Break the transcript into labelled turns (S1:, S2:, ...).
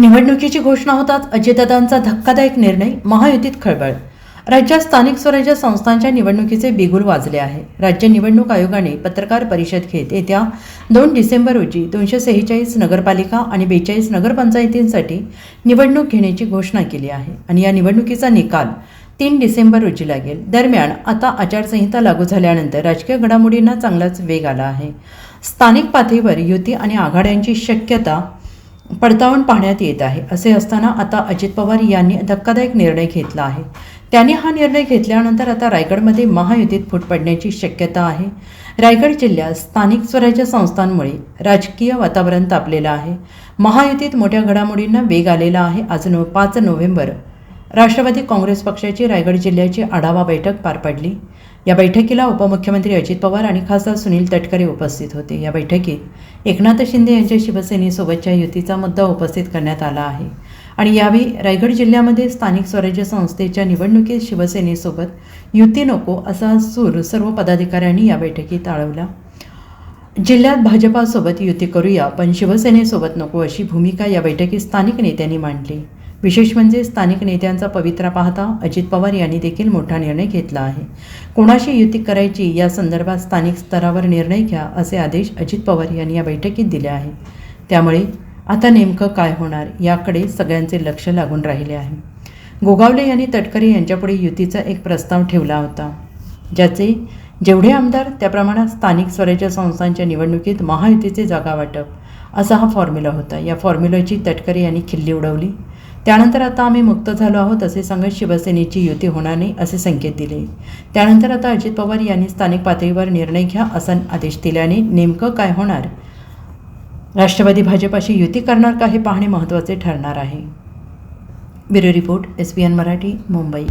S1: निवडणुकीची घोषणा होताच अजितदादांचा धक्कादायक निर्णय महायुतीत खळबळ. राज्यात स्थानिक स्वराज्य संस्थांच्या निवडणुकीचे बिगुल वाजले आहे. राज्य निवडणूक आयोगाने पत्रकार परिषद घेत येत्या दोन डिसेंबर रोजी दोनशे सेहेचाळीस नगरपालिका आणि बेचाळीस नगरपंचायतींसाठी निवडणूक घेण्याची घोषणा केली आहे आणि या निवडणुकीचा निकाल तीन डिसेंबर रोजी लागेल. दरम्यान आता आचारसंहिता लागू झाल्यानंतर राजकीय घडामोडींना चांगलाच वेग आला आहे. स्थानिक पातळीवर युती आणि आघाड्यांची शक्यता पडताळून पाहण्यात येत आहे असे असताना आता अजित पवार यांनी धक्कादायक निर्णय घेतला आहे. त्यांनी हा निर्णय घेतल्यानंतर आता रायगडमध्ये महायुतीत फूट पडण्याची शक्यता आहे. रायगड जिल्ह्यात स्थानिक स्वराज्य संस्थांमुळे राजकीय वातावरण तापलेलं आहे. महायुतीत मोठ्या घडामोडींना वेग आलेला आहे. आज नो पाच नोव्हेंबर राष्ट्रवादी काँग्रेस पक्षाची रायगड जिल्ह्याची आढावा बैठक पार पडली. या बैठकीला उपमुख्यमंत्री अजित पवार आणि खासदार सुनील तटकरे उपस्थित होते. या बैठकीत एकनाथ शिंदे यांच्या शिवसेनेसोबतच्या युतीचा मुद्दा उपस्थित करण्यात आला आहे. आणि यावेळी रायगड जिल्ह्यामध्ये स्थानिक स्वराज्य संस्थेच्या निवडणुकीत शिवसेनेसोबत युती नको असा सूर सर्व पदाधिकाऱ्यांनी या बैठकीत आळवला. जिल्ह्यात भाजपासोबत युती करूया पण शिवसेनेसोबत नको अशी भूमिका या बैठकीत स्थानिक नेत्यांनी मांडली. विशेष म्हणजे स्थानिक नेत्यांचा पवित्रा पाहता अजित पवार यांनी देखील मोठा निर्णय घेतला आहे. कोणाशी युती करायची या संदर्भात स्थानिक स्तरावर निर्णय घ्या असे आदेश अजित पवार यांनी या बैठकीत दिले आहे त्यामुळे आता नेमकं काय होणार याकडे सगळ्यांचे लक्ष लागून राहिले आहे. गोगावले यांनी तटकरे यांच्यापुढे युतीचा एक प्रस्ताव ठेवला होता ज्याचे जेवढे आमदार त्या प्रमाणात स्थानिक स्वराज्य संस्थांच्या निवडणुकीत महायुतीचे जागा वाटप असा हा फॉर्म्युला होता. या फॉर्म्युलाची तटकरे यांनी खिल्ली उडवली. त्यानंतर आता आम्ही मुक्त झालो आहोत असे सांगत शिवसेनेची युती होणार नाही असे संकेत दिले. त्यानंतर आता अजित पवार यांनी स्थानिक पातळीवर निर्णय घ्या असा आदेश दिल्याने नेमकं काय होणार? राष्ट्रवादी भाजपाशी युती करणार का हे पाहणे महत्त्वाचे ठरणार आहे. Bureau report S P N Marathi Mumbai.